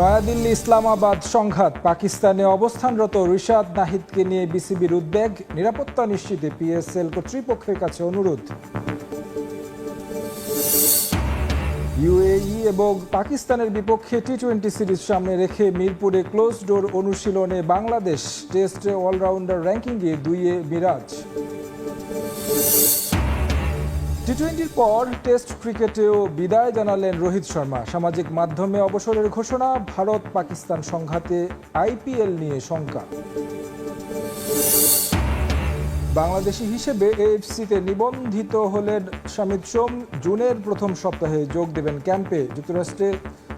নয়াদিল্লি ইসলামাবাদ সংঘাত, পাকিস্তানে অবস্থানরত রিশাদ নাহিদকে নিয়ে বিসিবির উদ্বেগ, নিরাপত্তা নিশ্চিতে পিএসএল কর্তৃপক্ষের কাছে অনুরোধ। ইউএই এবং পাকিস্তানের বিপক্ষে টি টোয়েন্টি সিরিজ সামনে রেখে মিরপুরে ক্লোজ ডোর অনুশীলনে বাংলাদেশ টেস্টে অলরাউন্ডার র্যাঙ্কিংয়ে দুইয়ে মিরাজ। টি টোয়েন্টির পর টেস্ট ক্রিকেটেও বিদায় জানালেন রোহিত শর্মা। সামাজিক মাধ্যমে অবসরের ঘোষণা ভারত পাকিস্তান সংঘাতে আইপিএল নিয়ে শঙ্কা। বাংলাদেশি হিসেবে এএফসিতে নিবন্ধিত হলেন শামিদ সোম। জুনের প্রথম সপ্তাহে যোগ দেবেন ক্যাম্পে। যুক্তরাষ্ট্রে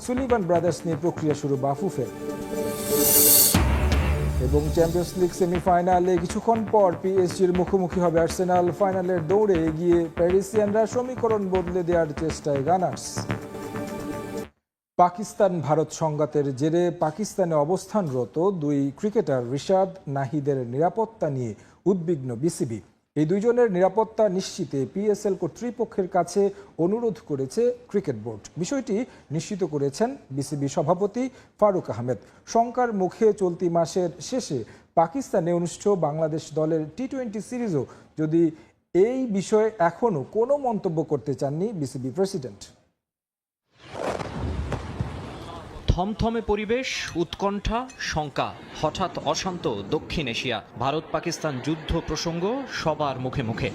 সুলিভান ব্রাদার্স নিয়ে প্রক্রিয়া শুরু বাফুফের। এবং চ্যাম্পিয়ন্স লিগ সেমিফাইনালে কিছুক্ষণ পর পিএসজির মুখোমুখি হবে আর্সেনাল ফাইনালের দৌড়ে এগিয়ে প্যারিসিয়ানরা সমীকরণ বদলে দেওয়ার চেষ্টায় গানার্স পাকিস্তান ভারত সংঘাতের জেরে পাকিস্তানে অবস্থানরত দুই ক্রিকেটার রিশাদ নাহিদের নিরাপত্তা নিয়ে উদ্বিগ্ন বিসিবি। এই দুইজনের নিরাপত্তা নিশ্চিতে পিএসএল কর্তৃপক্ষের কাছে অনুরোধ করেছে ক্রিকেট বোর্ড। বিষয়টি নিশ্চিত করেছেন বিসিবি সভাপতি ফারুক আহমেদ। শঙ্কার মুখে চলতি মাসের শেষে পাকিস্তানে অনুষ্ঠেয় বাংলাদেশ দলের টি টোয়েন্টি সিরিজও যদি এই বিষয়ে এখনও কোনো মন্তব্য করতে চাননি বিসিবি প্রেসিডেন্ট। থমথমে পরিবেশ, উৎকণ্ঠা, শঙ্কা, হঠাৎ অশান্ত দক্ষিণ এশিয়া ভারত পাকিস্তান যুদ্ধ প্রসঙ্গ সবার মুখে মুখে।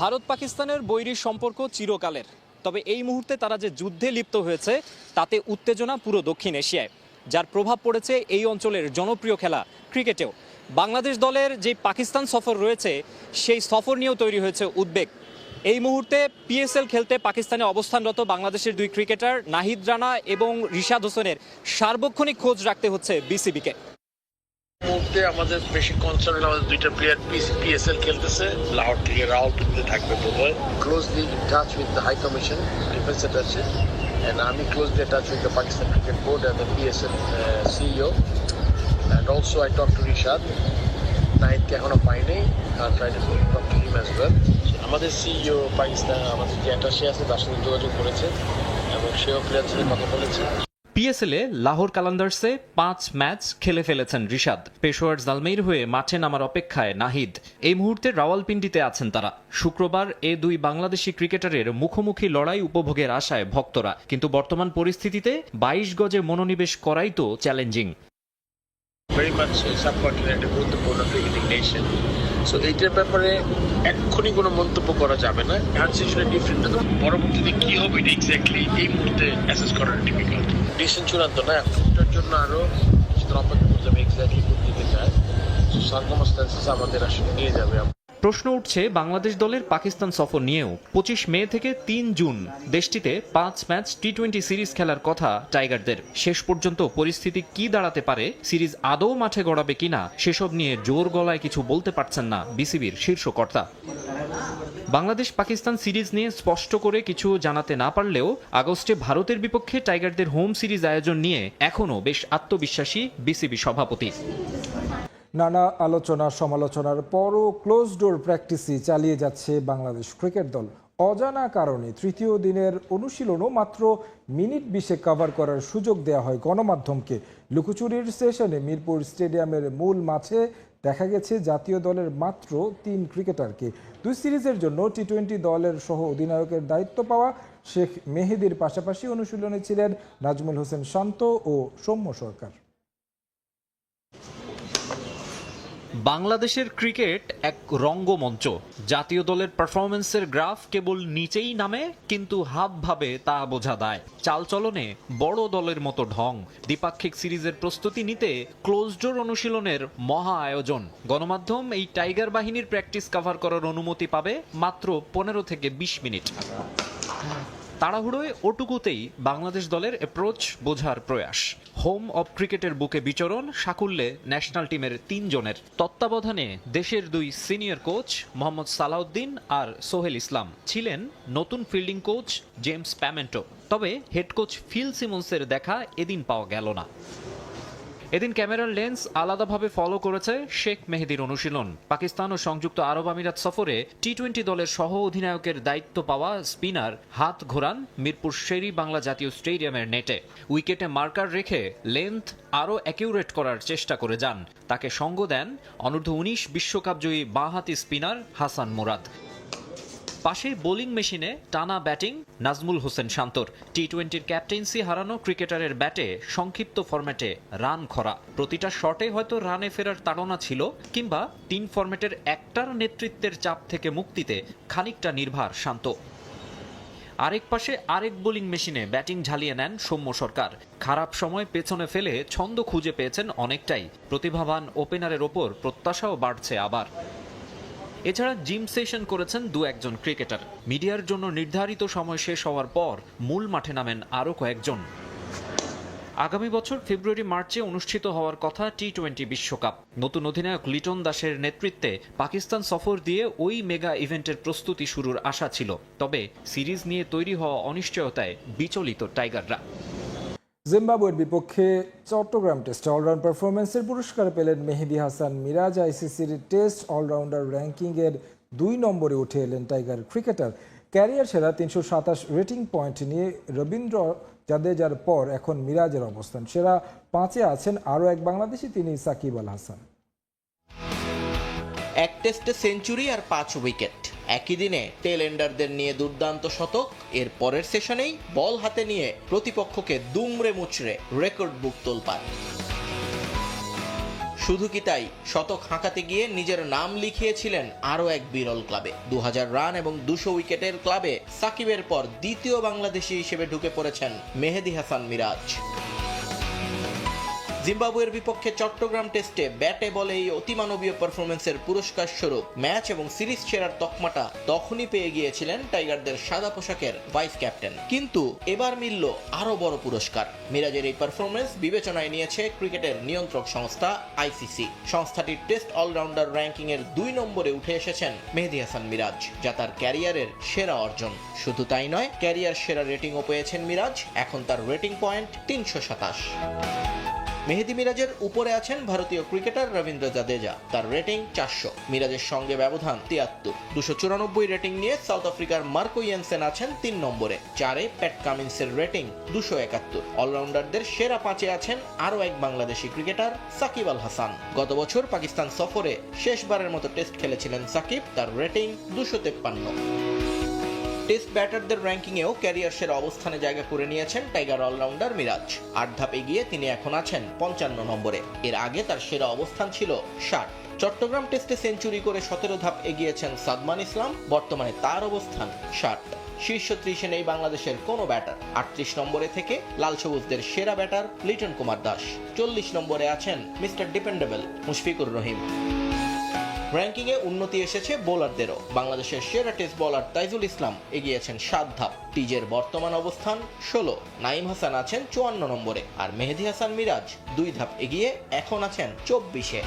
ভারত পাকিস্তানের বৈরী সম্পর্ক চিরকালের, তবে এই মুহূর্তে তারা যে যুদ্ধে লিপ্ত হয়েছে, তাতে উত্তেজনা পুরো দক্ষিণ এশিয়ায়, যার প্রভাব পড়েছে এই অঞ্চলের জনপ্রিয় খেলা ক্রিকেটেও। বাংলাদেশ দলের যে পাকিস্তান সফর রয়েছে, সেই সফর নিয়েও তৈরি হয়েছে উদ্বেগ। এই মুহূর্তে পিএসএল খেলতে পাকিস্তানে অবস্থানরত বাংলাদেশের দুই ক্রিকেটার নাহিদ রানা এবং রিশাদ হোসেনের সার্বক্ষণিক খোঁজ রাখতে হচ্ছে বিসিবিকে মুহূর্তে আমাদের বেশি কনসার্ন হলো আমাদের দুইটা প্লেয়ার পিএসএল খেলতেছে। লাহোর থেকে রাউলপিন্ডিতে থাকবে বোধহয়। Closely in touch with the high commission defence attache and আমি closely attached with the Pakistan Cricket Board and the PSL uh, CEO and also I talked to নাইটকে এখনও পাইনি আর try to to him as well আমাদের CEO Pakistan আমাদের যে attaché আছে তার সাথে যোগাযোগ করেছে এবং সেও প্লেয়ার সাথে কথা বলেছে। পিএসএলে লাহোর কালান্দার্সে পাঁচ ম্যাচ খেলে ফেলেছেন রিশাদ। পেশোয়ার জালমেইর হয়ে মাঠে নামার অপেক্ষায় নাহিদ। এই মুহূর্তে রাওয়ালপিন্ডিতে আছেন তারা। শুক্রবার এ দুই বাংলাদেশি ক্রিকেটারের মুখোমুখি লড়াই উপভোগের আশায় ভক্তরা। কিন্তু বর্তমান পরিস্থিতিতে বাইশ গজে মনোনিবেশ করাই তো চ্যালেঞ্জিং ভেরি মাচ সাবকন্টিনেন্ট গুরুত্বপূর্ণ ক্রিকেটিং নেশন সো এইটার ব্যাপারে এক্ষুনি কোনো মন্তব্য করা যাবে না। সিচুয়েশন ডিফারেন্ট পরবর্তীতে কি হবে এটা এক্স্যাক্টলি এই মুহূর্তে অ্যাসেস করার ডিফিকাল্ট ডিসিশন চূড়ান্ত না। এখনটার জন্য আরও কিছুদিন অপেক্ষা করতে হবে এক্স্যাক্টলি কোন যায়। সো সার্কমস্ট্যান্সেস আমাদের আসলে নিয়ে যাবে। প্রশ্ন উঠছে, বাংলাদেশ দলের পাকিস্তান সফর নিয়েও পঁচিশ মে থেকে তিন জুন দেশটিতে পাঁচ ম্যাচ টি টোয়েন্টি সিরিজ খেলার কথা টাইগারদের। শেষ পর্যন্ত পরিস্থিতি কি দাঁড়াতে পারে, সিরিজ আদৌ মাঠে গড়াবে কিনা, সেসব নিয়ে জোর গলায় কিছু বলতে পারছেন না বিসিবির শীর্ষ কর্তা। বাংলাদেশ পাকিস্তান সিরিজ নিয়ে স্পষ্ট করে কিছু জানাতে না পারলেও আগস্টে ভারতের বিপক্ষে টাইগারদের হোম সিরিজ আয়োজন নিয়ে এখনও বেশ আত্মবিশ্বাসী বিসিবি সভাপতি। নানা আলোচনা, সমালোচনার পরও ক্লোজ ডোর প্র্যাকটিসই চালিয়ে যাচ্ছে বাংলাদেশ ক্রিকেট দল। অজানা কারণে তৃতীয় দিনের অনুশীলনও মাত্র মিনিট বিশে কভার করার সুযোগ দেওয়া হয় গণমাধ্যমকে। লুকোচুরির সেশনে মিরপুর স্টেডিয়ামের মূল মাঠে দেখা গেছে জাতীয় দলের মাত্র তিন ক্রিকেটারকে। দুই সিরিজের জন্য টি টোয়েন্টি দলের সহ অধিনায়কের দায়িত্ব পাওয়া শেখ মেহেদির পাশাপাশি অনুশীলনে ছিলেন নাজমুল হোসেন শান্ত ও সৌম্য সরকার। বাংলাদেশের ক্রিকেট এক রঙ্গমঞ্চ। জাতীয় দলের পারফরমেন্সের গ্রাফ কেবল নিচেই নামে, কিন্তু হাব ভাবে তা বোঝা দেয় চালচলনে বড় দলের মতো ঢং। দ্বিপাক্ষিক সিরিজের প্রস্তুতি নিতে ক্লোজডোর অনুশীলনের মহা আয়োজন। গণমাধ্যম এই টাইগার বাহিনীর প্র্যাকটিস কভার করার অনুমতি পাবে মাত্র পনেরো থেকে বিশ মিনিট। তাড়াহুড়োয় ওটুকুতেই বাংলাদেশ দলের অ্যাপ্রোচ বোঝার প্রয়াস। হোম অব ক্রিকেটের বুকে বিচরণ সাকুল্যে ন্যাশনাল টিমের তিনজনের। তত্ত্বাবধানে দেশের দুই সিনিয়র কোচ মোহাম্মদ সালাউদ্দিন আর সোহেল ইসলাম ছিলেন নতুন ফিল্ডিং কোচ জেমস প্যামেন্টো। তবে হেড কোচ ফিল সিমন্সের দেখা এদিন পাওয়া গেল না। এদিন ক্যামেরার লেন্স আলাদাভাবে ফলো করেছে শেখ মেহেদির অনুশীলন। পাকিস্তান ও সংযুক্ত আরব আমিরাত সফরে টি টোয়েন্টি দলের সহ অধিনায়কের দায়িত্ব পাওয়া স্পিনার হাত ঘোরান মিরপুর শেরি বাংলা জাতীয় স্টেডিয়ামের নেটে। উইকেটে মার্কার রেখে লেন্থ আরও অ্যাকিউরেট করার চেষ্টা করে যান। তাকে সঙ্গ দেন অনূর্ধ্ব উনিশ বিশ্বকাপ জয়ী বাঁহাতি স্পিনার হাসান মুরাদ। পাশে বোলিং মেশিনে টানা ব্যাটিং নাজমুল হোসেন শান্তর। টি টোয়েন্টির ক্যাপ্টেন্সি হারানো ক্রিকেটারের ব্যাটে সংক্ষিপ্ত ফরম্যাটে রান খরা। প্রতিটা শটে হয়তো রানে ফেরার তাড়না ছিল, কিংবা তিন ফরম্যাটের একটার নেতৃত্বের চাপ থেকে মুক্তিতে খানিকটা নির্ভার শান্ত। আরেক পাশে আরেক বোলিং মেশিনে ব্যাটিং ঝালিয়ে নেন সৌম্য সরকার। খারাপ সময় পেছনে ফেলে ছন্দ খুঁজে পেয়েছেন অনেকটাই। প্রতিভাবান ওপেনারের ওপর প্রত্যাশাও বাড়ছে আবার। এছাড়া জিম সেশন করেছেন দু একজন ক্রিকেটার। মিডিয়ার জন্য নির্ধারিত সময় শেষ হওয়ার পর মূল মাঠে নামেন আরও কয়েকজন। আগামী বছর ফেব্রুয়ারি, মার্চে অনুষ্ঠিত হওয়ার কথা টি টোয়েন্টি বিশ্বকাপ। নতুন অধিনায়ক লিটন দাসের নেতৃত্বে পাকিস্তান সফর দিয়ে ওই মেগা ইভেন্টের প্রস্তুতি শুরুর আশা ছিল। তবে সিরিজ নিয়ে তৈরি হওয়া অনিশ্চয়তায় বিচলিত টাইগাররা। জিম্বাবুয়ের বিপক্ষে চট্টগ্রাম টেস্টে অলরাউন্ড পারফরমেন্সের পুরস্কার পেলেন মেহেদি হাসান মিরাজ। আইসিসির টেস্ট অলরাউন্ডার র্যাঙ্কিংয়ের দুই নম্বরে উঠে এলেন টাইগার ক্রিকেটার। ক্যারিয়ার সেরা তিনশো সাতাশ রেটিং পয়েন্ট নিয়ে রবীন্দ্র জাদেজার পর এখন মিরাজের অবস্থান সেরা পাঁচে আছেন আরও এক বাংলাদেশি তিনি সাকিব আল হাসান। এক টেস্টে সেঞ্চুরি আর পাঁচ উইকেট। একই দিনে টেল এন্ডারদের নিয়ে দুর্দান্ত শতক, এর পরের সেশনেই বল হাতে নিয়ে প্রতিপক্ষকে দুমড়ে মুচড়ে রেকর্ড বুক তোলপায় শুধু কি তাই, শতক হাঁকাতে গিয়ে নিজের নাম লিখিয়েছিলেন আরও এক বিরল ক্লাবে। দু হাজার রান এবং দুশো উইকেটের ক্লাবে সাকিবের পর দ্বিতীয় বাংলাদেশি হিসেবে ঢুকে পড়েছেন মেহেদি হাসান মিরাজ। জিম্বাবুয়ের বিপক্ষে চট্টগ্রাম টেস্টে ব্যাটে বলে এই অতিমানবীয় পারফরমেন্সের পুরস্কার স্বরূপ ম্যাচ এবং সিরিজ সেরার তকমাটা তখনই পেয়ে গিয়েছিলেন টাইগারদের সাদা পোশাকের ভাইস ক্যাপ্টেন। কিন্তু এবার মিলল আরও বড় পুরস্কার। মিরাজের এই পারফরমেন্স বিবেচনায় নিয়েছে ক্রিকেটের নিয়ন্ত্রক সংস্থা আইসিসি। সংস্থাটির টেস্ট অলরাউন্ডার র্যাঙ্কিং এর দুই নম্বরে উঠে এসেছেন মেহেদি হাসান মিরাজ, যা তার ক্যারিয়ারের সেরা অর্জন। শুধু তাই নয়, ক্যারিয়ার সেরা রেটিংও পেয়েছেন মিরাজ, এখন তার রেটিং পয়েন্ট তিনশো সাতাশ। মেহেদি মিরাজের উপরে আছেন ভারতীয় ক্রিকেটার রবীন্দ্র জাদেজা। তার রেটিং চারশো। মিরাজের সঙ্গে ব্যবধান তিয়াত্তর। দুশো চুরানব্বই রেটিং নিয়ে সাউথ আফ্রিকার মার্কো ইয়েনসেন আছেন তিন নম্বরে। চারে প্যাট কামিন্সের রেটিং দুশো একাত্তর। অলরাউন্ডারদের সেরা পাঁচে আছেন আরও এক বাংলাদেশি ক্রিকেটার সাকিব আল হাসান। গত বছর পাকিস্তান সফরে শেষবারের মতো টেস্ট খেলেছিলেন সাকিব। তার রেটিং দুশো তেপ্পান্ন। টেস্ট ব্যাটারদের র্যাঙ্কিংয়েও ক্যারিয়ার সেরা অবস্থানে জায়গা করে নিয়েছেন টাইগার অলরাউন্ডার মিরাজ। আট ধাপ এগিয়ে তিনি এখন আছেন পঞ্চান্ন নম্বরে। এর আগে তার সেরা অবস্থান ছিল ষাট। চট্টগ্রাম টেস্টে সেঞ্চুরি করে সতেরো ধাপ এগিয়েছেন সাদমান ইসলাম, বর্তমানে তার অবস্থান ষাট। শীর্ষ ত্রিশে নেই বাংলাদেশের কোনো ব্যাটার। আটত্রিশ নম্বরে থেকে লাল সবুজদের সেরা ব্যাটার লিটন কুমার দাস। চল্লিশ নম্বরে আছেন মিস্টার ডিপেন্ডেবল মুশফিকুর রহিম। র্যাঙ্কিংয়ে উন্নতি এসেছে বোলারদেরও। বাংলাদেশের সেরা টেস্ট বোলার তাইজুল ইসলাম এগিয়েছেন সাত ধাপ। টিজের বর্তমান অবস্থান ষোলো। নাইম হাসান আছেন চুয়ান্ন নম্বরে। আর মেহেদি হাসান মিরাজ দুই ধাপ এগিয়ে এখন আছেন চব্বিশে।